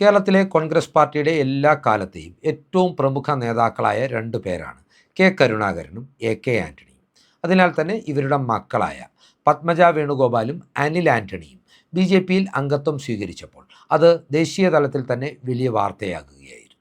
കേരളത്തിലെ കോൺഗ്രസ് പാർട്ടിയുടെ എല്ലാ കാലത്തെയും ഏറ്റവും പ്രമുഖ നേതാക്കളായ രണ്ടു പേരാണ് കെ കരുണാകരനും എ കെ ആന്റണിയും. അതിനാൽ തന്നെ ഇവരുടെ മക്കളായ പത്മജ വേണുഗോപാലും അനിൽ ആന്റണിയും ബി ജെ പിയിൽ അംഗത്വം സ്വീകരിച്ചപ്പോൾ അത് ദേശീയ തലത്തിൽ തന്നെ വലിയ വാർത്തയാകുകയായിരുന്നു.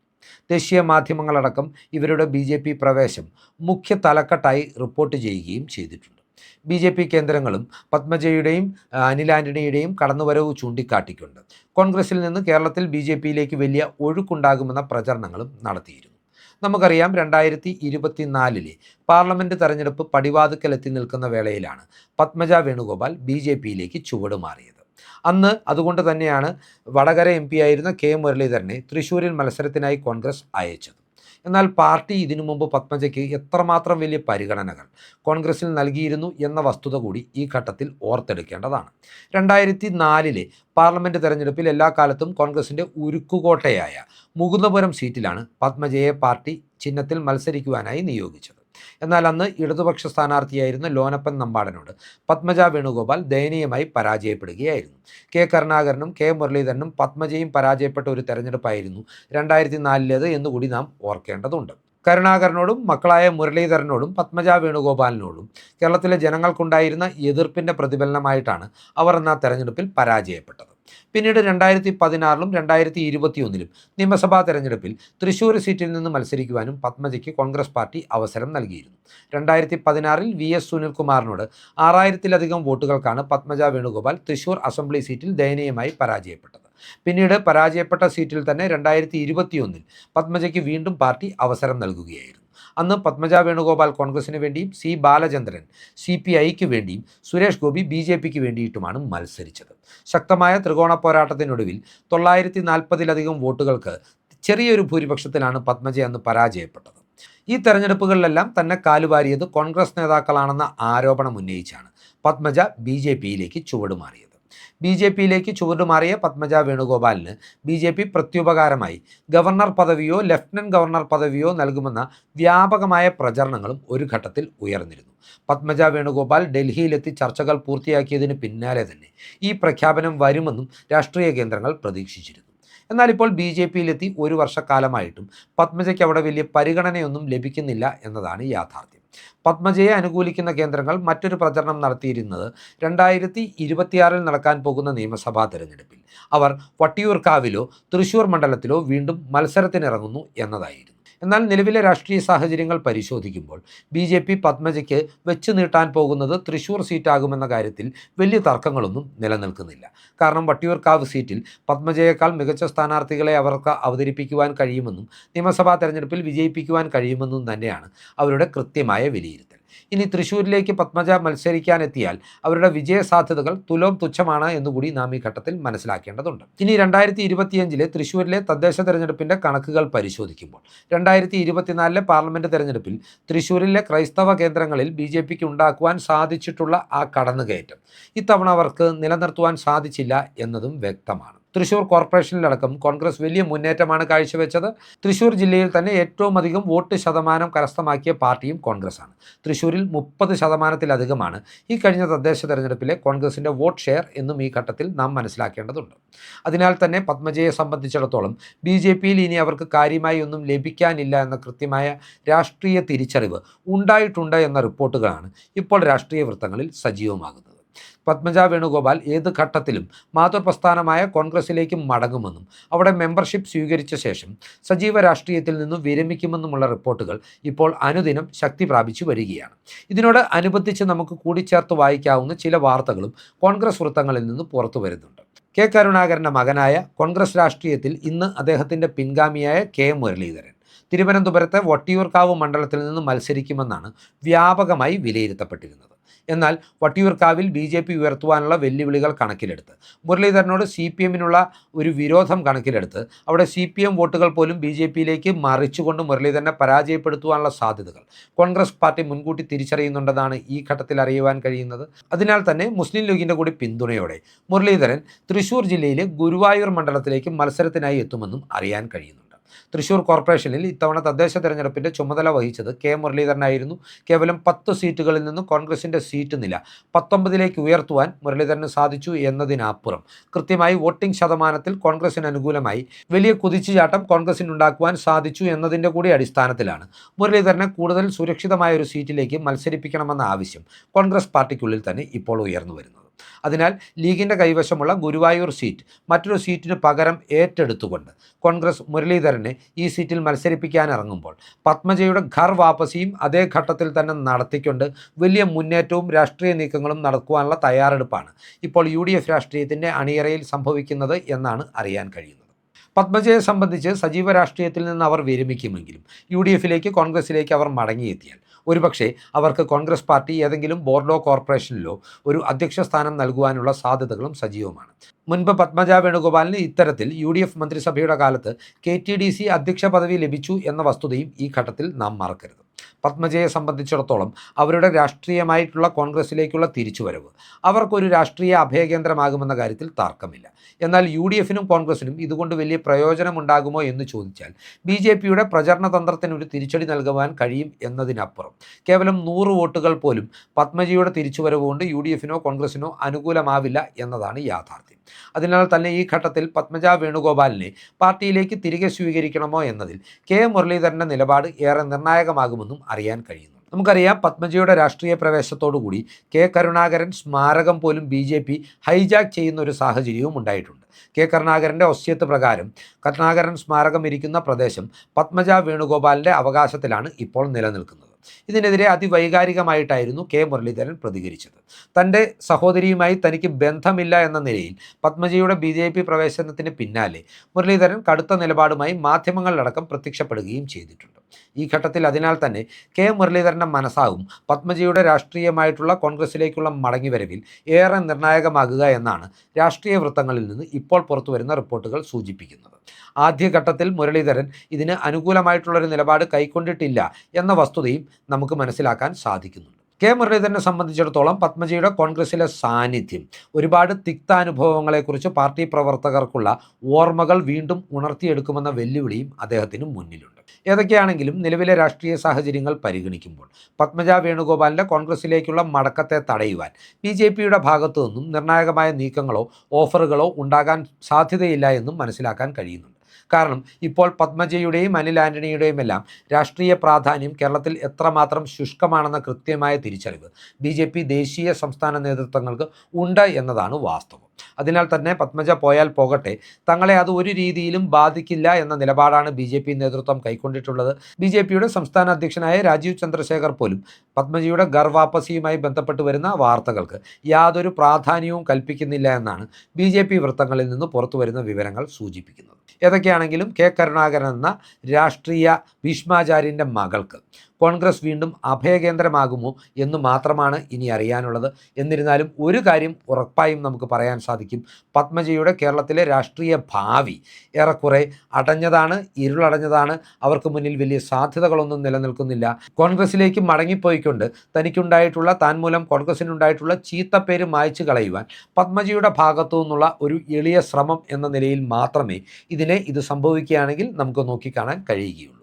ദേശീയ മാധ്യമങ്ങളടക്കം ഇവരുടെ ബി പ്രവേശം മുഖ്യ തലക്കെട്ടായി റിപ്പോർട്ട് ചെയ്യുകയും ചെയ്തിട്ടുണ്ട്. ബി ജെ പി കേന്ദ്രങ്ങളും പത്മജയുടെയും അനിൽ ആന്റണിയുടെയും കടന്നുവരവ് ചൂണ്ടിക്കാട്ടിക്കൊണ്ട് കോൺഗ്രസിൽ നിന്ന് കേരളത്തിൽ ബി ജെ പിയിലേക്ക് വലിയ ഒഴുക്കുണ്ടാകുമെന്ന പ്രചരണങ്ങളും നടത്തിയിരുന്നു. നമുക്കറിയാം രണ്ടായിരത്തി ഇരുപത്തിനാലിലെ പാർലമെന്റ് തെരഞ്ഞെടുപ്പ് പടിവാതുക്കലെത്തി നിൽക്കുന്ന വേളയിലാണ് പത്മജ വേണുഗോപാൽ ബി ജെ പിയിലേക്ക് ചുവടുമാറിയത് അന്ന് അതുകൊണ്ട് തന്നെയാണ് വടകര എം പി ആയിരുന്ന കെ മുരളീധരനെ തൃശ്ശൂരിൽ മത്സരത്തിനായി കോൺഗ്രസ് അയച്ചത്. എന്നാൽ പാർട്ടി ഇതിനു മുമ്പ് പത്മജയ്ക്ക് എത്രമാത്രം വലിയ പരിഗണനകൾ കോൺഗ്രസിൽ നൽകിയിരുന്നു എന്ന വസ്തുത കൂടി ഈ ഘട്ടത്തിൽ ഓർത്തെടുക്കേണ്ടതാണ്. രണ്ടായിരത്തി നാലിലെ പാർലമെന്റ് തെരഞ്ഞെടുപ്പിൽ എല്ലാ കാലത്തും കോൺഗ്രസിന്റെ ഉരുക്കുകോട്ടയായ മുകുന്ദപുരം സീറ്റിലാണ് പത്മജയെ പാർട്ടി ചിഹ്നത്തിൽ മത്സരിക്കുവാനായി നിയോഗിച്ചത്. എന്നാൽ അന്ന് ഇടതുപക്ഷ സ്ഥാനാർത്ഥിയായിരുന്ന ലോനപ്പൻ നമ്പാടനോട് പത്മജ വേണുഗോപാൽ ദയനീയമായി പരാജയപ്പെടുകയായിരുന്നു. കെ കരുണാകരനും കെ മുരളീധരനും പത്മജയും പരാജയപ്പെട്ട ഒരു തെരഞ്ഞെടുപ്പായിരുന്നു രണ്ടായിരത്തി നാലിലേത് എന്നുകൂടി നാം ഓർക്കേണ്ടതുണ്ട്. കരുണാകരനോടും മക്കളായ മുരളീധരനോടും പത്മജ വേണുഗോപാലിനോടും കേരളത്തിലെ ജനങ്ങൾക്കുണ്ടായിരുന്ന എതിർപ്പിന്റെ പ്രതിഫലനമായിട്ടാണ് അവർ എന്ന തെരഞ്ഞെടുപ്പിൽ പരാജയപ്പെട്ടത്. പിന്നീട് രണ്ടായിരത്തി പതിനാറിലും രണ്ടായിരത്തി ഇരുപത്തിയൊന്നിലും നിയമസഭാ തെരഞ്ഞെടുപ്പിൽ തൃശ്ശൂർ സീറ്റിൽ നിന്ന് മത്സരിക്കുവാനും പത്മജയ്ക്ക് കോൺഗ്രസ് പാർട്ടി അവസരം നൽകിയിരുന്നു. രണ്ടായിരത്തി പതിനാറിൽ വി എസ് സുനിൽകുമാറിനോട് ആറായിരത്തിലധികം വോട്ടുകൾക്കാണ് പത്മജ വേണുഗോപാൽ തൃശ്ശൂർ അസംബ്ലി സീറ്റിൽ ദയനീയമായി പരാജയപ്പെട്ടത്. പിന്നീട് പരാജയപ്പെട്ട സീറ്റിൽ തന്നെ രണ്ടായിരത്തി ഇരുപത്തിയൊന്നിൽ പത്മജയ്ക്ക് വീണ്ടും പാർട്ടി അവസരം നൽകുകയായിരുന്നു. അന്ന് പത്മജ വേണുഗോപാൽ കോൺഗ്രസിന് വേണ്ടിയും സി ബാലചന്ദ്രൻ സി പി ഐക്ക് വേണ്ടിയും സുരേഷ് ഗോപി ബി ജെ പിക്ക് വേണ്ടിയിട്ടുമാണ് മത്സരിച്ചത്. ശക്തമായ ത്രികോണ പോരാട്ടത്തിനൊടുവിൽ തൊള്ളായിരത്തി നാൽപ്പതിലധികം വോട്ടുകൾക്ക് ചെറിയൊരു ഭൂരിപക്ഷത്തിലാണ് പത്മജ അന്ന് പരാജയപ്പെട്ടത്. ഈ തെരഞ്ഞെടുപ്പുകളിലെല്ലാം തന്നെ കാലുവാരിയത് കോൺഗ്രസ് നേതാക്കളാണെന്ന ആരോപണം ഉന്നയിച്ചാണ് പത്മജ ബി ജെ പിയിലേക്ക് ചുവടുമാറിയത്. ബി ജെ പിയിലേക്ക് ചുവടുമാറിയ പത്മജ വേണുഗോപാലിന് ബി ജെ പി പ്രത്യുപകാരമായി. ഗവർണർ പദവിയോ ലഫ്റ്റനന്റ് ഗവർണർ പദവിയോ നൽകുമെന്ന വ്യാപകമായ പ്രചരണങ്ങളും ഒരു ഘട്ടത്തിൽ ഉയർന്നിരുന്നു. പത്മജ വേണുഗോപാൽ ഡൽഹിയിലെത്തി ചർച്ചകൾ പൂർത്തിയാക്കിയതിന് പിന്നാലെ തന്നെ ഈ പ്രഖ്യാപനം വരുമെന്നും രാഷ്ട്രീയ കേന്ദ്രങ്ങൾ പ്രതീക്ഷിച്ചിരുന്നു. എന്നാൽ ഇപ്പോൾ ബി ജെ പിയിലെത്തി ഒരു വർഷക്കാലമായിട്ടും പത്മജയ്ക്ക് അവിടെ വലിയ പരിഗണനയൊന്നും ലഭിക്കുന്നില്ല എന്നതാണ് യാഥാർത്ഥ്യം. പത്മജയെ അനുകൂലിക്കുന്ന കേന്ദ്രങ്ങൾ മറ്റൊരു പ്രചരണം നടത്തിയിരുന്നത് രണ്ടായിരത്തി ഇരുപത്തിയാറിൽ നടക്കാൻ പോകുന്ന നിയമസഭാ തെരഞ്ഞെടുപ്പിൽ. അവർ വട്ടിയൂർക്കാവിലോ തൃശൂർ മണ്ഡലത്തിലോ വീണ്ടും മത്സരത്തിനിറങ്ങുന്നു എന്നതായിരുന്നു. എന്നാൽ നിലവിലെ രാഷ്ട്രീയ സാഹചര്യങ്ങൾ പരിശോധിക്കുമ്പോൾ ബി ജെ പി പത്മജയ്ക്ക് വെച്ച് നീട്ടാൻ പോകുന്നത് തൃശൂർ സീറ്റാകുമെന്ന കാര്യത്തിൽ വലിയ തർക്കങ്ങളൊന്നും നിലനിൽക്കുന്നില്ല. കാരണം വട്ടിയൂർക്കാവ് സീറ്റിൽ പത്മജയേക്കാൾ മികച്ച സ്ഥാനാർത്ഥികളെ അവർക്ക് അവതരിപ്പിക്കുവാൻ കഴിയുമെന്നും നിയമസഭാ തെരഞ്ഞെടുപ്പിൽ വിജയിപ്പിക്കുവാൻ കഴിയുമെന്നും തന്നെയാണ് അവരുടെ കൃത്യമായ വിലയിരുത്തൽ. ഇനി തൃശ്ശൂരിലേക്ക് പത്മജ മത്സരിക്കാനെത്തിയാൽ അവരുടെ വിജയ സാധ്യതകൾ തുലോം തുച്ഛമാണ് എന്നുകൂടി നാം ഈ ഘട്ടത്തിൽ മനസ്സിലാക്കേണ്ടതുണ്ട്. ഇനി രണ്ടായിരത്തി ഇരുപത്തിയഞ്ചിലെ തൃശ്ശൂരിലെ തദ്ദേശ തെരഞ്ഞെടുപ്പിന്റെ കണക്കുകൾ പരിശോധിക്കുമ്പോൾ രണ്ടായിരത്തി ഇരുപത്തിനാലിലെ പാർലമെന്റ് തെരഞ്ഞെടുപ്പിൽ തൃശ്ശൂരിലെ ക്രൈസ്തവ കേന്ദ്രങ്ങളിൽ ബി ജെ പിക്ക് ഉണ്ടാക്കുവാൻ സാധിച്ചിട്ടുള്ള ആ കടന്നുകയറ്റം. ഇത്തവണ അവർക്ക് നിലനിർത്തുവാൻ സാധിച്ചില്ല എന്നതും വ്യക്തമാണ്. തൃശൂർ കോർപ്പറേഷനിലടക്കം കോൺഗ്രസ് വലിയ മുന്നേറ്റമാണ് കാഴ്ചവെച്ചത്. തൃശൂർ ജില്ലയിൽ തന്നെ ഏറ്റവും അധികം വോട്ട് ശതമാനം കരസ്ഥമാക്കിയ പാർട്ടിയും കോൺഗ്രസ്സാണ്. തൃശൂരിൽ മുപ്പത് ശതമാനത്തിലധികമാണ് ഈ കഴിഞ്ഞ തദ്ദേശ തെരഞ്ഞെടുപ്പിലെ കോൺഗ്രസിന്റെ വോട്ട് ഷെയർ എന്നും ഈ ഘട്ടത്തിൽ നാം മനസ്സിലാക്കേണ്ടതുണ്ട്. അതിനാൽ തന്നെ പത്മജയെ സംബന്ധിച്ചിടത്തോളം ബി ജെ പിയിൽ ഇനി അവർക്ക് കാര്യമായി ഒന്നും ലഭിക്കാനില്ല എന്ന കൃത്യമായ രാഷ്ട്രീയ തിരിച്ചറിവ് ഉണ്ടായിട്ടുണ്ട് എന്ന റിപ്പോർട്ടുകളാണ് ഇപ്പോൾ രാഷ്ട്രീയ വൃത്തങ്ങളിൽ സജീവമാകുന്നത്. പത്മജ വേണുഗോപാൽ ഏത് ഘട്ടത്തിലും മാതൃപ്രസ്ഥാനമായ കോൺഗ്രസിലേക്ക് മടങ്ങുമെന്നും അവിടെ മെമ്പർഷിപ്പ് സ്വീകരിച്ച ശേഷം സജീവ രാഷ്ട്രീയത്തിൽ നിന്നും വിരമിക്കുമെന്നുമുള്ള റിപ്പോർട്ടുകൾ ഇപ്പോൾ അനുദിനം ശക്തി പ്രാപിച്ചു വരികയാണ്. ഇതിനോട് അനുബന്ധിച്ച് നമുക്ക് കൂടിച്ചേർത്ത് വായിക്കാവുന്ന ചില വാർത്തകളും കോൺഗ്രസ് വൃത്തങ്ങളിൽ നിന്ന് പുറത്തു വരുന്നുണ്ട്. കെ കരുണാകരന്റെ മകനായ കോൺഗ്രസ് രാഷ്ട്രീയത്തിൽ ഇന്ന് അദ്ദേഹത്തിന്റെ പിൻഗാമിയായ കെ മുരളീധരൻ തിരുവനന്തപുരത്തെ വട്ടിയൂർക്കാവ് മണ്ഡലത്തിൽ നിന്ന് മത്സരിക്കുമെന്നാണ് വ്യാപകമായി വിലയിരുത്തപ്പെട്ടിരുന്നത്. എന്നാൽ വട്ടിയൂർക്കാവിൽ ബി ജെ പി ഉയർത്തുവാനുള്ള വെല്ലുവിളികൾ കണക്കിലെടുത്ത്. മുരളീധരനോട് സി പി എമ്മിനുള്ള ഒരു വിരോധം കണക്കിലെടുത്ത് അവിടെ സി പി എം വോട്ടുകൾ പോലും ബി ജെ പിയിലേക്ക് മറിച്ചുകൊണ്ട് മുരളീധരനെ പരാജയപ്പെടുത്തുവാനുള്ള സാധ്യതകൾ. കോൺഗ്രസ് പാർട്ടി മുൻകൂട്ടി തിരിച്ചറിയുന്നുണ്ടെന്നാണ് ഈ ഘട്ടത്തിൽ അറിയുവാൻ കഴിയുന്നത്. അതിനാൽ തന്നെ മുസ്ലിം ലീഗിന്റെ കൂടി പിന്തുണയോടെ മുരളീധരൻ തൃശൂർ ജില്ലയിലെ ഗുരുവായൂർ മണ്ഡലത്തിലേക്ക് മത്സരത്തിനായി എത്തുമെന്നും അറിയാൻ കഴിയുന്നുണ്ട് തൃശൂർ കോർപ്പറേഷനിൽ ഇത്തവണ തദ്ദേശ തെരഞ്ഞെടുപ്പിന്റെ ചുമതല വഹിച്ചത് കെ മുരളീധരനായിരുന്നു. കേവലം പത്ത് സീറ്റുകളിൽ നിന്ന് കോൺഗ്രസിന്റെ സീറ്റ് നില പത്തൊമ്പതിലേക്ക് ഉയർത്തുവാൻ മുരളീധരന് സാധിച്ചു എന്നതിനപ്പുറം. കൃത്യമായി വോട്ടിംഗ് ശതമാനത്തിൽ കോൺഗ്രസിന് അനുകൂലമായി വലിയ കുതിച്ചുചാട്ടം കോൺഗ്രസിനുണ്ടാക്കുവാൻ സാധിച്ചു എന്നതിന്റെ കൂടി അടിസ്ഥാനത്തിലാണ്. മുരളീധരനെ കൂടുതൽ സുരക്ഷിതമായ ഒരു സീറ്റിലേക്ക് മത്സരിപ്പിക്കണമെന്ന ആവശ്യം കോൺഗ്രസ് പാർട്ടിക്കുള്ളിൽ തന്നെ ഇപ്പോൾ ഉയർന്നു വരുന്നത് അതിനാൽ ലീഗിന്റെ കൈവശമുള്ള ഗുരുവായൂർ സീറ്റ് മറ്റൊരു സീറ്റിന് പകരം ഏറ്റെടുത്തുകൊണ്ട് കോൺഗ്രസ് മുരളീധരനെ ഈ സീറ്റിൽ മത്സരിപ്പിക്കാനിറങ്ങുമ്പോൾ പത്മജയുടെ ഘർ വാപ്പസിയും അതേ ഘട്ടത്തിൽ തന്നെ നടത്തിക്കൊണ്ട് വലിയ മുന്നേറ്റവും രാഷ്ട്രീയ നീക്കങ്ങളും നടക്കുവാനുള്ള തയ്യാറെടുപ്പാണ് ഇപ്പോൾ യു ഡി എഫ് രാഷ്ട്രീയത്തിന്റെ അണിയറയിൽ സംഭവിക്കുന്നത് എന്നാണ് അറിയാൻ കഴിയുന്നത്. പത്മജയെ സംബന്ധിച്ച് സജീവ രാഷ്ട്രീയത്തിൽ നിന്ന് അവർ വിരമിക്കുമെങ്കിലും യു ഡി എഫിലേക്ക് കോൺഗ്രസിലേക്ക് അവർ മടങ്ങിയെത്തിയാൽ ഒരുപക്ഷെ അവർക്ക് കോൺഗ്രസ് പാർട്ടി ഏതെങ്കിലും ബോർഡോ കോർപ്പറേഷനിലോ ഒരു അധ്യക്ഷ സ്ഥാനം നൽകുവാനുള്ള സാധ്യതകളും സജീവമാണ്. മുൻപ് പത്മജ വേണുഗോപാലിന് ഇത്തരത്തിൽ യു ഡി എഫ് മന്ത്രിസഭയുടെ കാലത്ത് കെ ടി ഡി സി അധ്യക്ഷ പദവി ലഭിച്ചു എന്ന വസ്തുതയും ഈ ഘട്ടത്തിൽ നാം മറക്കരുത്. പത്മജയെ സംബന്ധിച്ചിടത്തോളം അവരുടെ രാഷ്ട്രീയമായിട്ടുള്ള കോൺഗ്രസിലേക്കുള്ള തിരിച്ചുവരവ്. അവർക്കൊരു രാഷ്ട്രീയ അഭയകേന്ദ്രമാകുമെന്ന കാര്യത്തിൽ തർക്കമില്ല. എന്നാൽ യു ഡി എഫിനും കോൺഗ്രസിനും ഇതുകൊണ്ട് വലിയ പ്രയോജനമുണ്ടാകുമോ എന്ന് ചോദിച്ചാൽ ബി ജെ പിയുടെ പ്രചരണ തന്ത്രത്തിന് ഒരു തിരിച്ചടി നൽകുവാൻ കഴിയും എന്നതിനപ്പുറം. കേവലം നൂറ് വോട്ടുകൾ പോലും പത്മജിയുടെ തിരിച്ചുവരവ് കൊണ്ട് യു ഡി എഫിനോ കോൺഗ്രസിനോ അനുകൂലമാവില്ല എന്നതാണ് യാഥാർത്ഥ്യം. അതിനാൽ തന്നെ ഈ ഘട്ടത്തിൽ പത്മജ വേണുഗോപാലിനെ പാർട്ടിയിലേക്ക് തിരികെ സ്വീകരിക്കണമോ എന്നതിൽ കെ മുരളീധരന്റെ നിലപാട് ഏറെ നിർണായകമാകുമെന്നും അറിയാൻ കഴിയുന്നു നമുക്കറിയാം പത്മജിയുടെ രാഷ്ട്രീയ പ്രവേശത്തോടുകൂടി കെ കരുണാകരൻ സ്മാരകം പോലും ബി ജെ പി ഹൈജാക്ക് ചെയ്യുന്ന ഒരു സാഹചര്യവും ഉണ്ടായിട്ടുണ്ട്. കെ കരുണാകരന്റെ ഒസ്യത്ത് പ്രകാരം കരുണാകരൻ സ്മാരകം ഇരിക്കുന്ന പ്രദേശം പത്മജ വേണുഗോപാലിന്റെ അവകാശത്തിലാണ് ഇപ്പോൾ നിലനിൽക്കുന്നത്. ഇതിനെതിരെ അതിവൈകാരികമായിട്ടായിരുന്നു കെ മുരളീധരൻ പ്രതികരിച്ചത്. തന്റെ സഹോദരിയുമായി തനിക്ക് ബന്ധമില്ല എന്ന നിലയിൽ പത്മജിയുടെ ബി ജെ പി പ്രവേശനത്തിന് പിന്നാലെ മുരളീധരൻ കടുത്ത നിലപാടുമായി മാധ്യമങ്ങളിലടക്കം പ്രത്യക്ഷപ്പെടുകയും ചെയ്തിട്ടുണ്ട്. ഈ ഘട്ടത്തിൽ അതിനാൽ തന്നെ കെ മുരളീധരന്റെ മനസ്സാവും പത്മജിയുടെ രാഷ്ട്രീയമായിട്ടുള്ള കോൺഗ്രസിലേക്കുള്ള മടങ്ങിവരവിൽ ഏറെ നിർണായകമാകുക എന്നാണ് രാഷ്ട്രീയ വൃത്തങ്ങളിൽ നിന്ന് ഇപ്പോൾ പുറത്തുവരുന്ന റിപ്പോർട്ടുകൾ സൂചിപ്പിക്കുന്നത്. ആദ്യഘട്ടത്തിൽ മുരളീധരൻ ഇതിന് അനുകൂലമായിട്ടുള്ളൊരു നിലപാട് കൈക്കൊണ്ടിട്ടില്ല എന്ന വസ്തുതയും നമുക്ക് മനസ്സിലാക്കാൻ സാധിക്കുന്നുണ്ട്. കെ മുരളീധരനെ സംബന്ധിച്ചിടത്തോളം പത്മജിയുടെ കോൺഗ്രസിലെ സാന്നിധ്യം ഒരുപാട് തിക്താനുഭവങ്ങളെക്കുറിച്ച് പാർട്ടി പ്രവർത്തകർക്കുള്ള ഓർമ്മകൾ വീണ്ടും ഉണർത്തിയെടുക്കുമെന്ന വെല്ലുവിളിയും അദ്ദേഹത്തിന് മുന്നിലുണ്ട്. ഏതൊക്കെയാണെങ്കിലും നിലവിലെ രാഷ്ട്രീയ സാഹചര്യങ്ങൾ പരിഗണിക്കുമ്പോൾ പത്മജ വേണുഗോപാലിന്റെ കോൺഗ്രസിലേക്കുള്ള മടക്കത്തെ തടയുവാൻ ബി ജെ പിയുടെ ഭാഗത്തു നിന്നും നിർണായകമായ നീക്കങ്ങളോ ഓഫറുകളോ ഉണ്ടാകാൻ സാധ്യതയില്ല എന്നും മനസ്സിലാക്കാൻ കഴിയുന്നുണ്ട്. കാരണം ഇപ്പോൾ പത്മജയുടെയും അനിൽ ആന്റണിയുടെയും എല്ലാം രാഷ്ട്രീയ പ്രാധാന്യം കേരളത്തിൽ എത്രമാത്രം ശുഷ്കമാണെന്ന കൃത്യമായ തിരിച്ചറിവ് ബി ദേശീയ സംസ്ഥാന നേതൃത്വങ്ങൾക്ക് ഉണ്ട് എന്നതാണ് വാസ്തവം. അതിനാൽ തന്നെ പത്മജ പോയാൽ പോകട്ടെ. തങ്ങളെ അത് ഒരു രീതിയിലും ബാധിക്കില്ല എന്ന നിലപാടാണ് ബി ജെ പി നേതൃത്വം കൈക്കൊണ്ടിട്ടുള്ളത്. ബി ജെ പിയുടെ സംസ്ഥാന അധ്യക്ഷനായ രാജീവ് ചന്ദ്രശേഖർ പോലും പത്മജിയുടെ ഗർവാപ്പസിയുമായി ബന്ധപ്പെട്ട് വരുന്ന വാർത്തകൾക്ക് യാതൊരു പ്രാധാന്യവും കൽപ്പിക്കുന്നില്ല എന്നാണ് ബി ജെ പി വൃത്തങ്ങളിൽ നിന്ന് പുറത്തു വരുന്ന വിവരങ്ങൾ സൂചിപ്പിക്കുന്നത്. ഏതൊക്കെയാണെങ്കിലും കെ കരുണാകരൻ എന്ന രാഷ്ട്രീയ ഭീഷ്മാചാര്യന്റെ മകൾക്ക് കോൺഗ്രസ് വീണ്ടും അഭയകേന്ദ്രമാകുമോ എന്ന് മാത്രമാണ് ഇനി അറിയാനുള്ളത്. എന്നിരുന്നാലും ഒരു കാര്യം ഉറപ്പായും നമുക്ക് പറയാൻ സാധിക്കും. പത്മജയുടെ കേരളത്തിലെ രാഷ്ട്രീയ ഭാവി ഏറെക്കുറെ അടഞ്ഞതാണ് ഇരുളടഞ്ഞതാണ്. അവർക്ക് മുന്നിൽ വലിയ സാധ്യതകളൊന്നും നിലനിൽക്കുന്നില്ല. കോൺഗ്രസിലേക്ക് മടങ്ങിപ്പോയിക്കൊണ്ട് തനിക്കുണ്ടായിട്ടുള്ള താൻ മൂലം കോൺഗ്രസിനുണ്ടായിട്ടുള്ള ചീത്തപ്പേര് മായ്ച്ചു കളയുവാൻ പത്മജിയുടെ ഭാഗത്തു നിന്നുള്ള ഒരു എളിയ ശ്രമം എന്ന നിലയിൽ മാത്രമേ ഇതിനെ ഇത് സംഭവിക്കുകയാണെങ്കിൽ നമുക്ക് നോക്കിക്കാണാൻ കഴിയുകയുള്ളൂ.